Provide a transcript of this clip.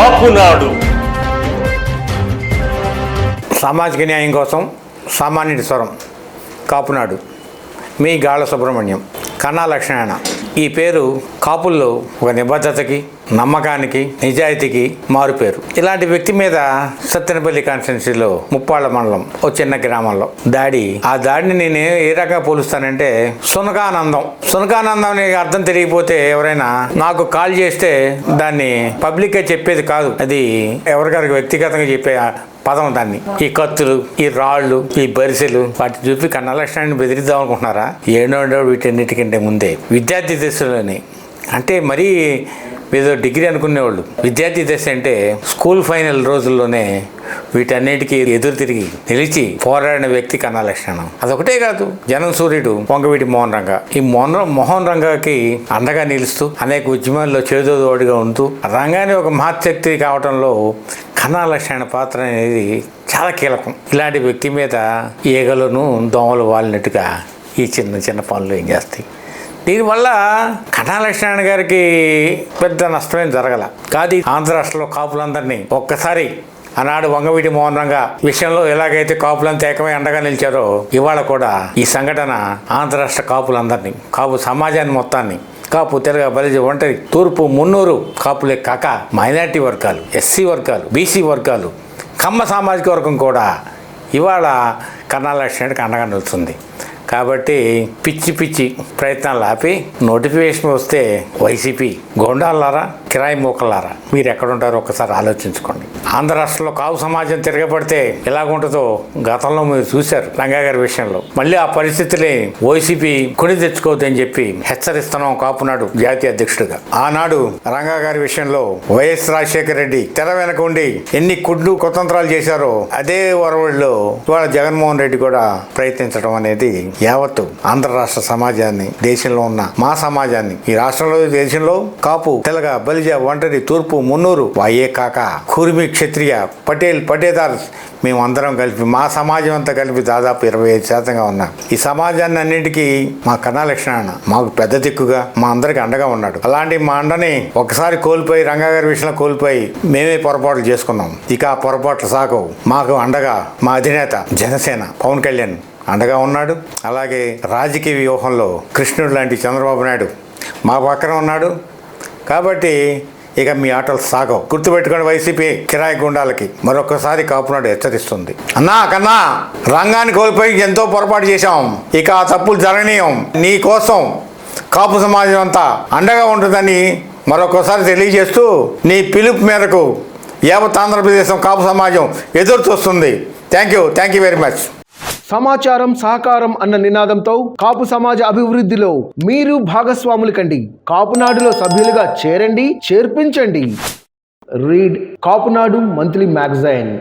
కాపునాడు సామాజిక న్యాయం కోసం సామాన్యుడి స్వరం కాపునాడు. మీ గాళ్ళ సుబ్రహ్మణ్యం. కన్నా లక్ష్మణ ఈ పేరు కాపుల్లో ఒక నిబద్ధతకి నమ్మకానికి నిజాయితీకి మారుపేరు. ఇలాంటి వ్యక్తి మీద సత్తెనపల్లి కాన్స్టిట్యున్సీలో ముప్పాళ్ళ మండలం ఓ చిన్న గ్రామంలో. దాడి ఆ దాడిని నేను ఏ రకంగా పోలుస్తానంటే సునకానందం. సునకానందం అనే అర్థం తెలియకపోతే ఎవరైనా నాకు కాల్ చేస్తే దాన్ని పబ్లిక్గా చెప్పేది కాదు. అది ఎవరికారికి వ్యక్తిగతంగా చెప్పే పదం దాన్ని. ఈ కత్తులు ఈ రాళ్ళు ఈ బరిసెలు వాటి చూపి కన్నలక్ష్యాన్ని బెదిరిద్దాం అనుకుంటున్నారా? ఏడో వీటన్నిటికంటే ముందే విద్యార్థి దశలోనే. అంటే మరీ ఏదో డిగ్రీ అనుకునేవాళ్ళు. విద్యార్థి దశ అంటే స్కూల్ ఫైనల్ రోజుల్లోనే వీటన్నిటికీ ఎదురు తిరిగి నిలిచి పోరాడిన వ్యక్తి కన్నా లక్షణం. అదొకటే కాదు జనం సూర్యుడు పొంగవీటి మోహన్ రంగ. ఈ మోహన్ మోహన్ రంగకి అండగా నిలుస్తూ అనేక ఉద్యమాల్లో చేదోదోడిగా ఉంటూ రంగాన్ని ఒక మహత్శక్తి కావడంలో కన్నా లక్షణ పాత్ర అనేది చాలా కీలకం. ఇలాంటి వ్యక్తి మీద ఈగలను దోమలు వాలినట్టుగా ఈ చిన్న చిన్న పనులు ఏం చేస్తాయి? దీనివల్ల కన్నా గారికి పెద్ద నష్టమేం జరగల. కాదు ఆంధ్ర రాష్ట్రంలో కాపులందరినీ ఒక్కసారి ఆనాడు వంగవీటి మోహన్ రంగ విషయంలో ఎలాగైతే కాపులంతా ఏకమై అండగా నిలిచారో ఇవాళ కూడా ఈ సంఘటన ఆంధ్ర రాష్ట్ర కాపులందరినీ కాపు సమాజాన్ని మొత్తాన్ని కాపు తెలుగు బలిజ ఒంటరి తూర్పు మున్నూరు కాపులే కాక మైనార్టీ వర్గాలు ఎస్సీ వర్గాలు బీసీ వర్గాలు కమ్మ సామాజిక వర్గం కూడా ఇవాళ కన్నా అండగా నిలుస్తుంది. కాబట్టి పిచ్చి పిచ్చి ప్రయత్నాలు ఆపి నోటిఫికేషన్ వస్తే వైసీపీ గోండాలారా కిరాయి మూకలారా మీరు ఎక్కడుంటారో ఒకసారి ఆలోచించుకోండి. ఆంధ్ర రాష్ట్రంలో కావు సమాజం తిరగబడితే ఎలాగుంటుందో గతంలో మీరు చూశారు రంగా గారి విషయంలో. మళ్ళీ ఆ పరిస్థితిని వైసీపీ కొని తెచ్చుకోవద్దని చెప్పి హెచ్చరిస్తున్నాం కాపునాడు జాతీయ అధ్యక్షుడిగా. ఆనాడు రంగా గారి విషయంలో వైఎస్ రాజశేఖర రెడ్డి తెర వెనక ఉండి ఎన్ని కుడ్లు కుతంత్రాలు చేశారో అదే వరవడిలో ఇవాళ జగన్మోహన్ రెడ్డి కూడా ప్రయత్నించడం అనేది యావత్తు ఆంధ్ర రాష్ట్ర సమాజాన్ని దేశంలో ఉన్న మా సమాజాన్ని ఈ రాష్ట్రంలో దేశంలో కాపు తెలగ బలిజ ఒంటరి తూర్పు మున్నూరు వాయే కాక కుర్మి క్షత్రియ పటేల్ పటేదార్ మేము అందరం కలిపి మా సమాజం అంతా కలిపి దాదాపు ఇరవై ఐదు శాతంగా ఉన్నాం. ఈ సమాజాన్ని అన్నింటికీ మా కన్నా మాకు పెద్ద దిక్కుగా మా అందరికి అండగా ఉన్నాడు. అలాంటి మా అండని ఒకసారి కోల్పోయి రంగాగారి విషయంలో కోల్పోయి మేమే పొరపాట్లు చేసుకున్నాం. ఇక ఆ పొరపాట్లు సాగవు. మాకు అండగా మా అధినేత జనసేన పవన్ కళ్యాణ్ అండగా ఉన్నాడు. అలాగే రాజకీయ వ్యూహంలో కృష్ణుడు లాంటి చంద్రబాబు నాయుడు మా పక్కన ఉన్నాడు. కాబట్టి ఇక మీ ఆటలు సాగవు. గుర్తుపెట్టుకుని వైసీపీ కిరాయి గుండాలకి మరొకసారి కాపునాడు హెచ్చరిస్తుంది. అన్నా కన్నా రంగాన్ని కోల్పోయి ఎంతో పొరపాటు చేశాం. ఇక ఆ తప్పులు జరగనీయం. నీ కోసం కాపు సమాజం అంతా అండగా ఉంటుందని మరొకసారి తెలియజేస్తూ నీ పిలుపు మేరకు యావత్ ఆంధ్రప్రదేశం కాపు సమాజం ఎదురు చూస్తుంది thank you. Thank you very much. సమాచారం సహకారం అన్న నినాదంతో కాపు సమాజ అభివృద్ధిలో మీరు భాగస్వాములు కండి. కాపునాడులో సభ్యులుగా చేరండి చేర్పించండి. Read Kapunadu monthly magazine.